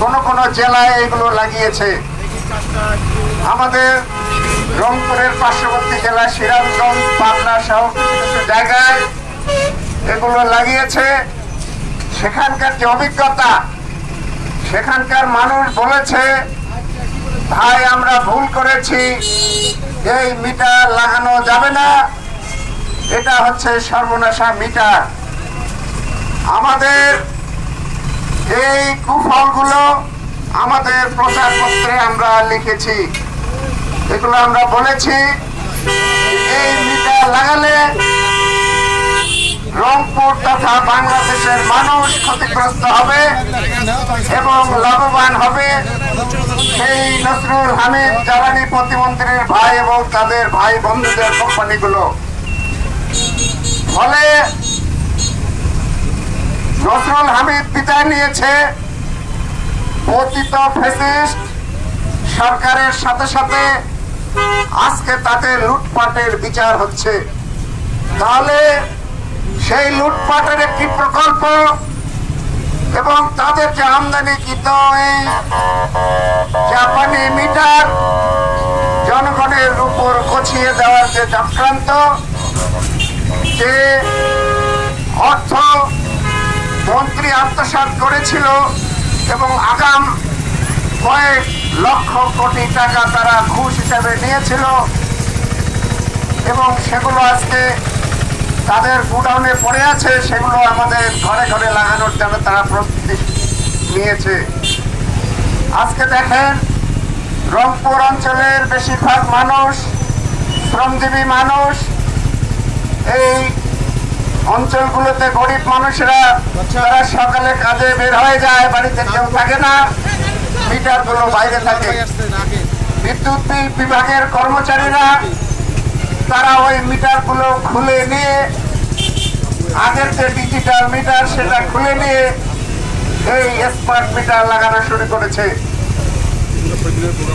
কোন কোন জেলায় এগুলো লাগিয়েছে। আমাদের রংপুরের পার্শ্ববর্তী জেলা সিরাজগঞ্জ, পাবনা সহ কিছু জায়গায় এগুলো লাগিয়েছে। সেখানকার যে অভিজ্ঞতা, সেখানকার মানুষ বলেছে, ভাই, আমরা ভুল করেছি। এই মিটার লাগানো যাবে না। এটা হচ্ছে সর্বনাশা মিটার। আমাদের এই কুফলগুলো আমাদের প্রচারপত্রে আমরা লিখেছি। এগুলো আমরা বলেছি, এই মিটার লাগালে রংপুর তথা বাংলাদেশের মানুষ ক্ষতিগ্রস্ত হবে এবং লাভবান হবে। সেই নসরুল হামিদ জ্বালানি প্রতিমন্ত্রীর ভাই এবং তাদের ভাই বন্ধুদের কোম্পানিগুলো। ফলে নসরুল হামিদ বিদায় নিয়েছে। ফেসিস্ট সরকারের সাথে সাথে আজকে তাদের লুটপাটের বিচার হচ্ছে। তাহলে সেই লুটপাটের একটি প্রকল্প এবং তাদের যে আমদানিকৃত এই জাপানি মিটার জনগণের উপর কছিয়ে দেওয়ার যে চক্রান্ত, যে অর্থ মন্ত্রী আত্মসাৎ করেছিল এবং আগাম কয়েক লক্ষ কোটি টাকা তারা ঘুষ হিসাবে নিয়েছিল এবং সেগুলো আজকে তাদের গুডাউনে পড়ে আছে, সেগুলো আমাদের ঘরে ঘরে লাগানোর জন্য তারা প্রস্তুতি নিয়েছে। আজকে দেখেন, রংপুর অঞ্চলের বেশিরভাগ মানুষ, শ্রমজীবী মানুষ এই অঞ্চলগুলোতে গরিব মানুষেরা তারা সকালে কাজে বের হয়ে যায় বাড়িতে কেউ থাকে না মিটারগুলো বাইরে থাকে বিদ্যুৎ বিল বিভাগের কর্মচারীরা তারা ওই মিটারগুলো খুলে নিয়ে আগের যে ডিজিটাল মিটার সেটা খুলে নিয়ে এই স্মার্ট মিটার লাগানো শুরু করেছে।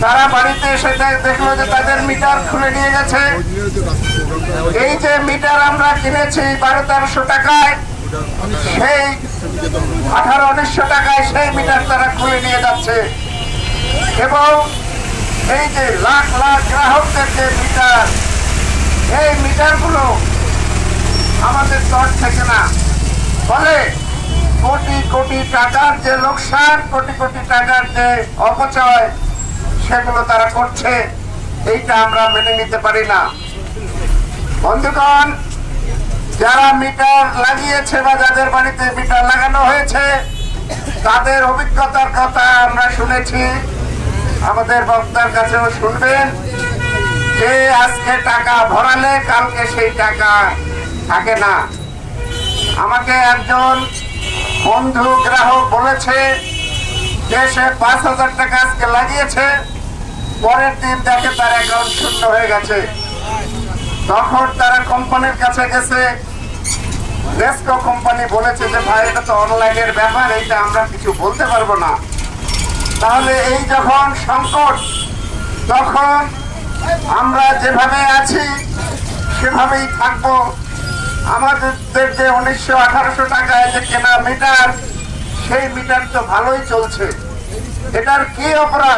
তারা বাড়িতে এসে দেখল যে তাদের মিটার খুলে নিয়ে গেছে। এই যে মিটার আমরা কিনেছি বারো তেরোশো টাকায়, সেই আঠারো উনিশশো টাকায় সেই মিটার তারা খুলে নিয়ে যাচ্ছে। এবং এই যে লাখ লাখ গ্রাহকদের যে মিটার, এই মিটারগুলো আমাদের দর থেকে না। ফলে কোটি টাকার যে লোকসান, কোটি কোটি টাকার যে অপচয়, সেগুলো তারা করছে। এইটা আমরা মেনে নিতে পারি না। বন্ধুগণ, যারা মিটার লাগিয়েছে বা যাদের বাড়িতে মিটার লাগানো হয়েছে, তাদের অভিজ্ঞতার কথা আমরা শুনেছি। আমাদের বক্তার কাছেও শুনবেন যে আজকে টাকা ভরালে কালকে সেই টাকা থাকে না। আমাকে একজন বন্ধু গ্রাহক বলেছে যে সে পাঁচ হাজার টাকা আজকে লাগিয়েছে, পরের দিন দেখে তার অ্যাকাউন্ট শূন্য হয়ে গেছে। তখন তারা কোম্পানির কাছে গেছে। নেস্কো কোম্পানি বলেছে যে, ভাই, এটা তো অনলাইনের ব্যাপার, এইটা আমরা কিছু বলতে পারব না। তাহলে এই যখন সংকট, তখন আমরা যেভাবে আছি, সেভাবেই থাকব। আমাদের যে উনিশশো আঠারোশো টাকায় যে কেনা মিটার, সেই মিটার তো ভালোই চলছে। এটার কি অপরাধ?